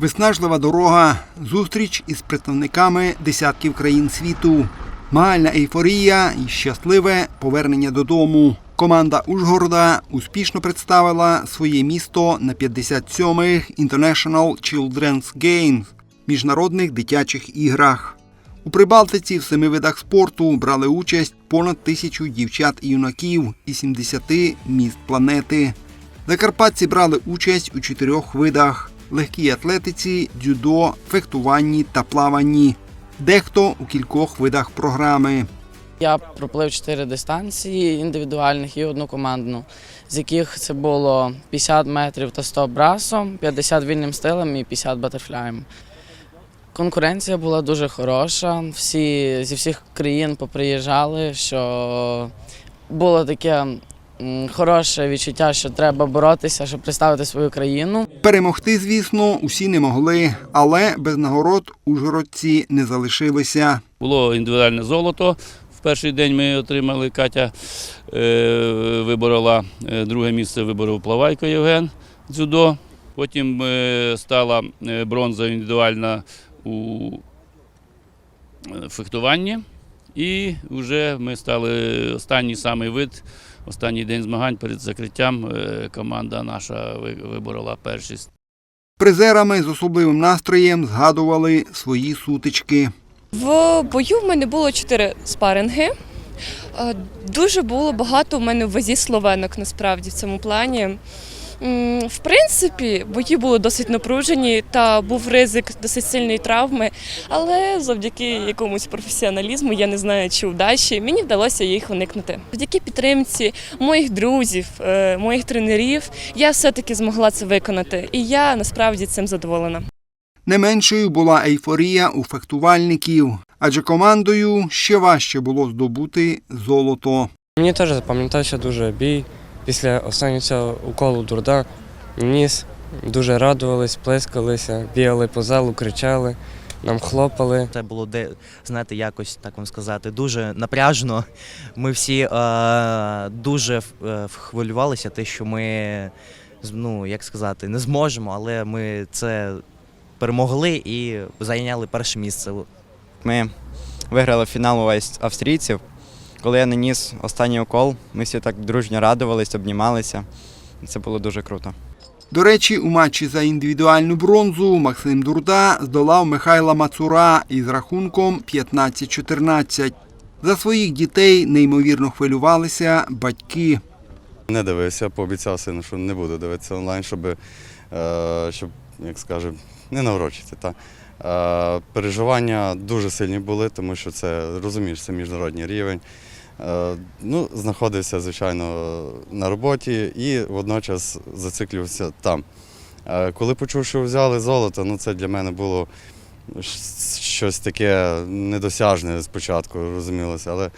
Виснажлива дорога, зустріч із представниками десятків країн світу, магальна ейфорія і щасливе повернення додому. Команда Ужгорода успішно представила своє місто на 57-х International Children's Games – міжнародних дитячих іграх. У Прибалтиці в семи видах спорту брали участь понад тисячу дівчат і юнаків із 70 міст планети. Закарпатці брали участь у чотирьох видах: легкій атлетиці, дзюдо, фехтуванні та плаванні. Дехто у кількох видах програми. Я проплив чотири дистанції індивідуальних і одну командну, з яких це було 50 метрів та 100 брасом, 50 вільним стилем і 50 батерфляєм. Конкуренція була дуже хороша. Всі зі всіх країн поприїжджали, що було таке хороше відчуття, що треба боротися, щоб представити свою країну. Перемогти, звісно, усі не могли, але без нагород ужгородці не залишилися. Було індивідуальне золото. В перший день ми отримали Катя е, виборола е, друге місце, виборов Плавайко Євген дзюдо. Потім е, стала бронза індивідуальна у фехтуванні. І вже ми стали останній самий вид, останній день змагань перед закриттям. е, Команда наша виборола першість. Призерами з особливим настроєм згадували свої сутички. В бою в мене було чотири спаринги. Е, Дуже було багато у мене в вазі словенок насправді в цьому плані. В принципі, бої були досить напружені та був ризик досить сильної травми, але завдяки якомусь професіоналізму, я не знаю чи удачі, мені вдалося їх уникнути. Завдяки підтримці моїх друзів, е, моїх тренерів, я все-таки змогла це виконати. І я насправді цим задоволена. Не меншою була ейфорія у фехтувальників, адже командою ще важче було здобути золото. Мені теж запам'ятався дуже бій. Після останнього цього уколу дурда ніс, дуже радувались, плескалися, бігали по залу, кричали, нам хлопали. Це було де, знаєте, якось так вам сказати, дуже напряжно. Ми всі е, дуже е, хвилювалися, те, що ми ну, як сказати, не зможемо, але ми це перемогли і зайняли перше місце. Ми виграли фінал у австрійців. Коли я наніс останній укол, ми всі так дружньо радувались, обнімалися. Це було дуже круто. До речі, у матчі за індивідуальну бронзу Максим Дурда здолав Михайла Мацура із рахунком 15-14. За своїх дітей неймовірно хвилювалися батьки. Не дивився, пообіцяв сину, що не буду дивитися онлайн, щоб, е, щоб як скаже, не наврочити. Та. Е, переживання дуже сильні були, тому що це, розумієш, це міжнародний рівень. Е, ну, знаходився, звичайно, на роботі і водночас зациклювався там. Е, коли почув, що взяли золото, ну це для мене було щось таке недосяжне спочатку, розумілося, але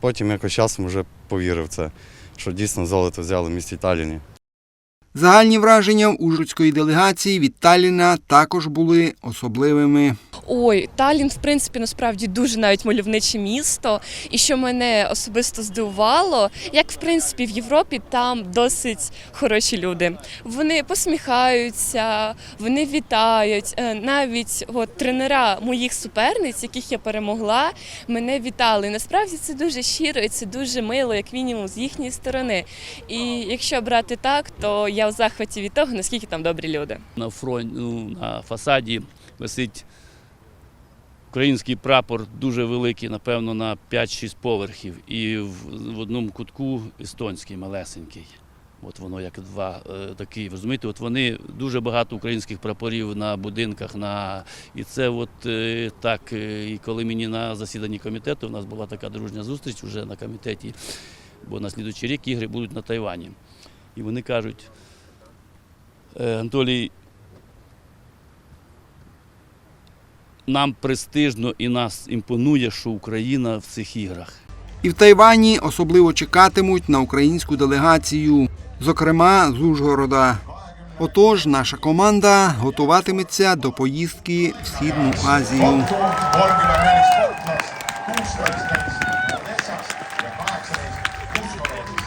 потім якось часом вже повірив це що дійсно золото взяли в місті Талліні. Загальні враження ужгородської делегації від Талліна також були особливими. Ой, Талін, в принципі, насправді дуже навіть мальовниче місто. І що мене особисто здивувало, як в принципі в Європі там досить хороші люди. Вони посміхаються, вони вітають. Е, Навіть от, тренера моїх суперниць, яких я перемогла, мене вітали. Насправді це дуже щиро і це дуже мило, як мінімум, з їхньої сторони. І якщо брати так, то я в захваті від того, наскільки там добрі люди. на фронт, ну, на фасаді висить український прапор дуже великий, напевно, на 5-6 поверхів. І в, одному кутку естонський малесенький. От воно як два е, такі. Розумієте, от вони дуже багато українських прапорів на будинках. На... І це от е, так. е, І коли мені на засіданні комітету, у нас була така дружня зустріч вже на комітеті, бо на слідуючий рік ігри будуть на Тайвані. І вони кажуть, «Е, Анатолій, нам престижно і нас імпонує, що Україна в цих іграх. І в Тайвані особливо чекатимуть на українську делегацію, зокрема з Ужгорода. Отож, наша команда готуватиметься до поїздки в Східну Азію.